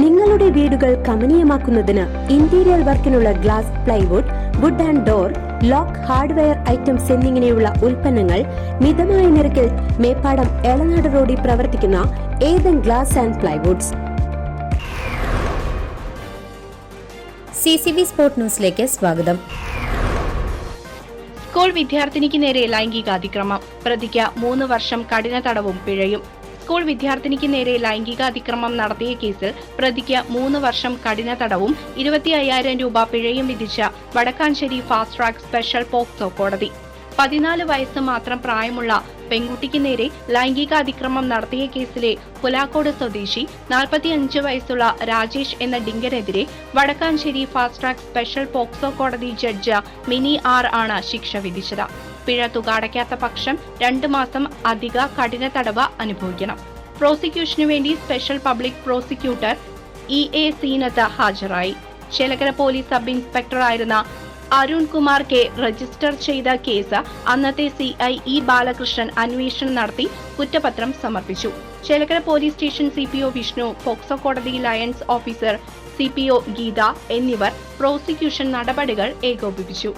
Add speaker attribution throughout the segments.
Speaker 1: നിങ്ങളുടെ വീടുകൾ കമനീയമാക്കുന്നതിന് interior വർക്കിനുള്ള glass plywood wood and door lock hardware items എന്നിങ്ങനെയുള്ള ഉൽപ്പന്നങ്ങൾ മിതമായ നിരക്കിൽ മേപ്പാടം എളനാട് റോഡിൽ പ്രവർത്തിക്കുന്ന Ethan glass and plywoods
Speaker 2: C C B sport ന്യൂസിലേക്ക് സ്വാഗതം.
Speaker 3: സ്കൂൾ വിദ്യാർത്ഥിനിക്ക് നേരെ ലൈംഗികാതിക്രമം. പ്രതിക്ക് മൂന്ന് വർഷം കഠിന തടവും പിഴയും. സ്കൂൾ വിദ്യാർത്ഥിനിക്ക് നേരെ ലൈംഗിക അതിക്രമം നടത്തിയ കേസിൽ പ്രതിക്ക് മൂന്ന് വർഷം കഠിന തടവും ഇരുപത്തി അയ്യായിരം രൂപ പിഴയും വിധിച്ച Vadakkanchery fast track special POCSO കോടതി. പതിനാല് വയസ്സ് മാത്രം പ്രായമുള്ള പെൺകുട്ടിക്ക് നേരെ ലൈംഗിക അതിക്രമം നടത്തിയ കേസിലെ പുലാക്കോട് സ്വദേശി നാൽപ്പത്തിയഞ്ച് വയസ്സുള്ള രാജേഷ് എന്ന ഡിങ്കനെതിരെ Vadakkanchery fast track special POCSO കോടതി ജഡ്ജ് മിനി ആർ ആണ് ശിക്ഷ വിധിച്ചത്. പിഴ തുക അടയ്ക്കാത്ത പക്ഷം രണ്ടു മാസം അധിക കഠിന തടവ് അനുഭവിക്കണം. പ്രോസിക്യൂഷനു വേണ്ടി special public prosecutor E A Seenath ഹാജരായി. ചേലക്കര പോലീസ് സബ് ഇൻസ്പെക്ടറായിരുന്ന അരുൺ കുമാർ കെ രജിസ്റ്റർ ചെയ്ത കേസ് അന്നത്തെ സി ഐ ഇ ബാലകൃഷ്ണൻ അന്വേഷണം നടത്തി കുറ്റപത്രം സമർപ്പിച്ചു. Chelakkara police station C P O Vishnu POCSO കോടതി lions officer C P O Geetha എന്നിവർ പ്രോസിക്യൂഷൻ നടപടികൾ ഏകോപിപ്പിച്ചു.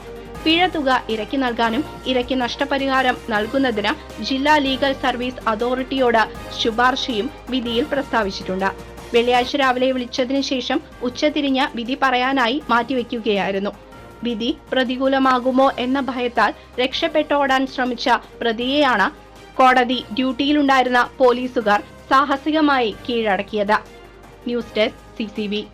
Speaker 3: പിഴ തുക ഇരക്കി നൽകാനും ഇരയ്ക്ക് നഷ്ടപരിഹാരം നൽകുന്നതിന് ജില്ലാ ലീഗൽ സർവീസ് അതോറിറ്റിയോട് ശുപാർശയും വിധിയിൽ പ്രസ്താവിച്ചിട്ടുണ്ട്. വെള്ളിയാഴ്ച രാവിലെ വിളിച്ചതിനു ശേഷം ഉച്ചതിരിഞ്ഞ് വിധി പറയാനായി മാറ്റിവെക്കുകയായിരുന്നു. വിധി പ്രതികൂലമാകുമോ എന്ന ഭയത്താൽ രക്ഷപ്പെട്ടോടാൻ ശ്രമിച്ച പ്രതിയെയാണ് കോടതി ഡ്യൂട്ടിയിലുണ്ടായിരുന്ന പോലീസുകാർ സാഹസികമായി കീഴടക്കിയത്. News desk C